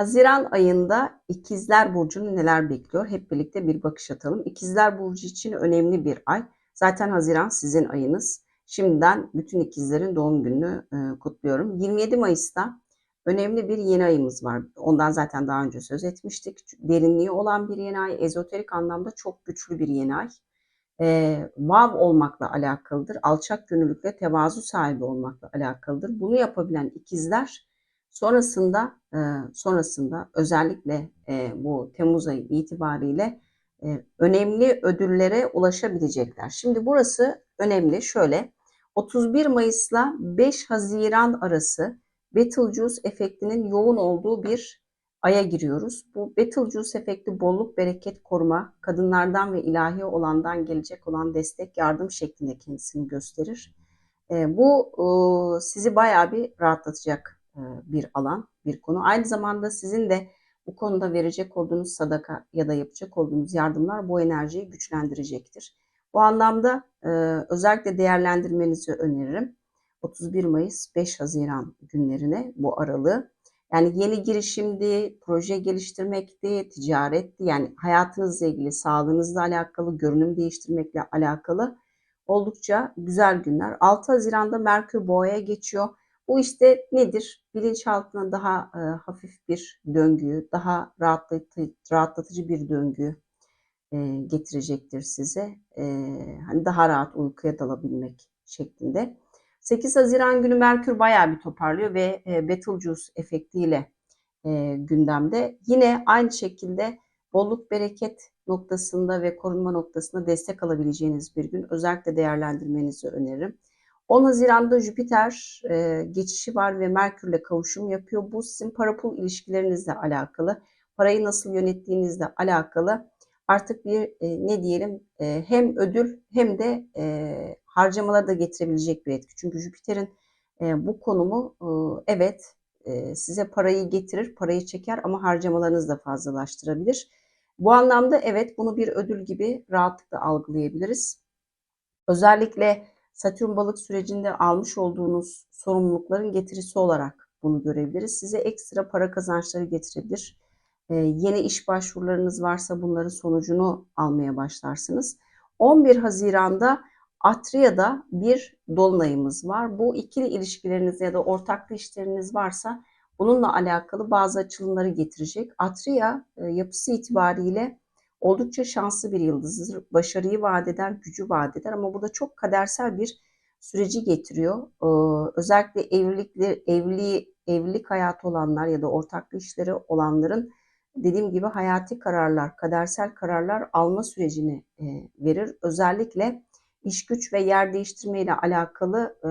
Haziran ayında İkizler Burcu'nu neler bekliyor? Hep birlikte bir bakış atalım. İkizler Burcu için önemli bir ay. Zaten Haziran sizin ayınız. Şimdiden bütün ikizlerin doğum gününü e, kutluyorum. 27 Mayıs'ta önemli bir yeni ayımız var. Ondan zaten daha önce söz etmiştik. Derinliği olan bir yeni ay, ezoterik anlamda çok güçlü bir yeni ay. E, vav olmakla alakalıdır. Alçak gönüllülükle tevazu sahibi olmakla alakalıdır. Bunu yapabilen ikizler Sonrasında e, sonrasında özellikle e, bu Temmuz ayı itibariyle e, önemli ödüllere ulaşabilecekler. Şimdi burası önemli. Şöyle 31 Mayıs'la 5 Haziran arası Betelgeuse efektinin yoğun olduğu bir aya giriyoruz. Bu Betelgeuse efekti bolluk, bereket, koruma, kadınlardan ve ilahi olandan gelecek olan destek, yardım şeklinde kendisini gösterir. E, bu e, sizi bayağı bir rahatlatacak bir alan, bir konu. Aynı zamanda sizin de bu konuda verecek olduğunuz sadaka ya da yapacak olduğunuz yardımlar bu enerjiyi güçlendirecektir. Bu anlamda e, özellikle değerlendirmenizi öneririm. 31 Mayıs 5 Haziran günlerine bu aralığı. Yani yeni girişimdi, proje geliştirmekti, ticaretti. Yani hayatınızla ilgili, sağlığınızla alakalı, görünüm değiştirmekle alakalı oldukça güzel günler. 6 Haziran'da Merkür Boğa'ya geçiyor. Bu işte nedir? Bilinçaltına daha e, hafif bir döngüyü, daha rahatlatıcı, rahatlatıcı bir döngü e, getirecektir size. E, hani daha rahat uykuya dalabilmek şeklinde. 8 Haziran günü Merkür bayağı bir toparlıyor ve e, Betelgeuse efektiyle e, gündemde. Yine aynı şekilde bolluk bereket noktasında ve korunma noktasında destek alabileceğiniz bir gün. Özellikle değerlendirmenizi öneririm. 10 Haziran'da Jüpiter e, geçişi var ve Merkür'le kavuşum yapıyor. Bu sizin para pul ilişkilerinizle alakalı, parayı nasıl yönettiğinizle alakalı artık bir e, ne diyelim e, hem ödül hem de e, harcamaları da getirebilecek bir etki. Çünkü Jüpiter'in e, bu konumu e, evet e, size parayı getirir, parayı çeker ama harcamalarınızı da fazlalaştırabilir. Bu anlamda evet bunu bir ödül gibi rahatlıkla algılayabiliriz. Özellikle Satürn balık sürecinde almış olduğunuz sorumlulukların getirisi olarak bunu görebiliriz. Size ekstra para kazançları getirebilir. Ee, yeni iş başvurularınız varsa bunların sonucunu almaya başlarsınız. 11 Haziran'da Atria'da bir dolunayımız var. Bu ikili ilişkileriniz ya da ortaklı işleriniz varsa bununla alakalı bazı açılımları getirecek. Atria e, yapısı itibariyle oldukça şanslı bir yıldızdır. Başarıyı vaat eder, gücü vaat eder ama burada çok kadersel bir süreci getiriyor. Ee, özellikle evlilikli, evli, evlilik hayatı olanlar ya da ortaklı işleri olanların dediğim gibi hayati kararlar, kadersel kararlar alma sürecini e, verir. Özellikle iş güç ve yer değiştirme ile alakalı e,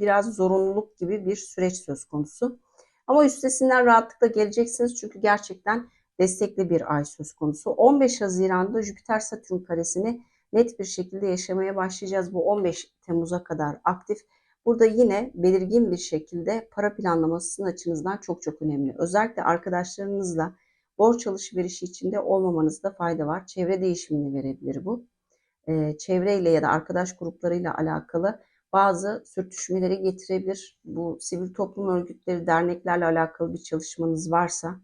biraz zorunluluk gibi bir süreç söz konusu. Ama üstesinden rahatlıkla geleceksiniz çünkü gerçekten destekli bir ay söz konusu. 15 Haziran'da Jüpiter Satürn karesini net bir şekilde yaşamaya başlayacağız. Bu 15 Temmuz'a kadar aktif. Burada yine belirgin bir şekilde para planlaması açınızdan çok çok önemli. Özellikle arkadaşlarınızla borç alışverişi içinde olmamanızda fayda var. Çevre değişimini verebilir bu. Ee, çevreyle ya da arkadaş gruplarıyla alakalı bazı sürtüşmeleri getirebilir. Bu sivil toplum örgütleri, derneklerle alakalı bir çalışmanız varsa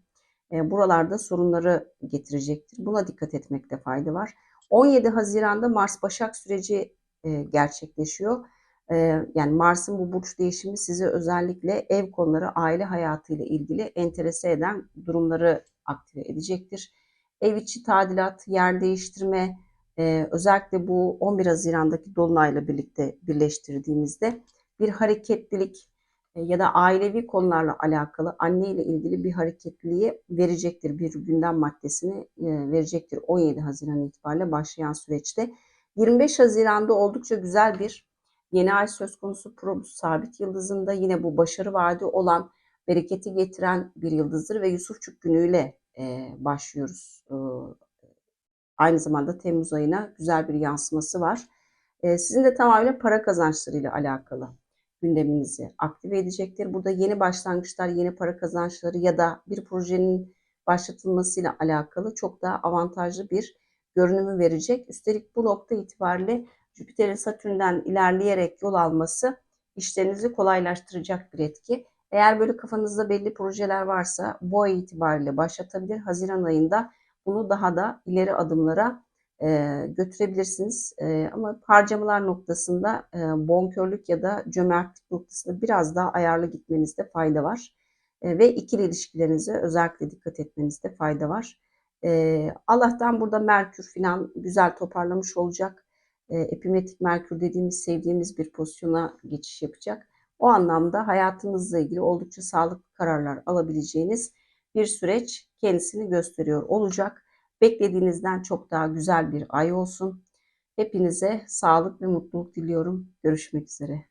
e, buralarda sorunları getirecektir. Buna dikkat etmekte fayda var. 17 Haziran'da Mars Başak süreci e, gerçekleşiyor. E, yani Mars'ın bu burç değişimi size özellikle ev konuları, aile hayatıyla ilgili enterese eden durumları aktive edecektir. Ev içi tadilat, yer değiştirme, Ee, özellikle bu 11 Haziran'daki Dolunay'la birlikte birleştirdiğimizde bir hareketlilik e, ya da ailevi konularla alakalı anne ile ilgili bir hareketliliği verecektir. Bir gündem maddesini e, verecektir 17 Haziran itibariyle başlayan süreçte. 25 Haziran'da oldukça güzel bir yeni ay söz konusu Probus sabit yıldızında yine bu başarı vaadi olan bereketi getiren bir yıldızdır ve Yusufçuk günüyle e, başlıyoruz. E, aynı zamanda Temmuz ayına güzel bir yansıması var. E, sizin de tamamen para kazançlarıyla alakalı gündeminizi aktive edecektir. Burada yeni başlangıçlar, yeni para kazançları ya da bir projenin başlatılmasıyla alakalı çok daha avantajlı bir görünümü verecek. Üstelik bu nokta itibariyle Jüpiter'in Satürn'den ilerleyerek yol alması işlerinizi kolaylaştıracak bir etki. Eğer böyle kafanızda belli projeler varsa bu ay itibariyle başlatabilir. Haziran ayında bunu daha da ileri adımlara e, götürebilirsiniz. E, ama harcamalar noktasında e, bonkörlük ya da cömertlik noktasında biraz daha ayarlı gitmenizde fayda var. E, ve ikili ilişkilerinize özellikle dikkat etmenizde fayda var. E, Allah'tan burada Merkür falan güzel toparlamış olacak. E, epimetrik Merkür dediğimiz sevdiğimiz bir pozisyona geçiş yapacak. O anlamda hayatınızla ilgili oldukça sağlıklı kararlar alabileceğiniz bir süreç kendisini gösteriyor olacak. Beklediğinizden çok daha güzel bir ay olsun. Hepinize sağlık ve mutluluk diliyorum. Görüşmek üzere.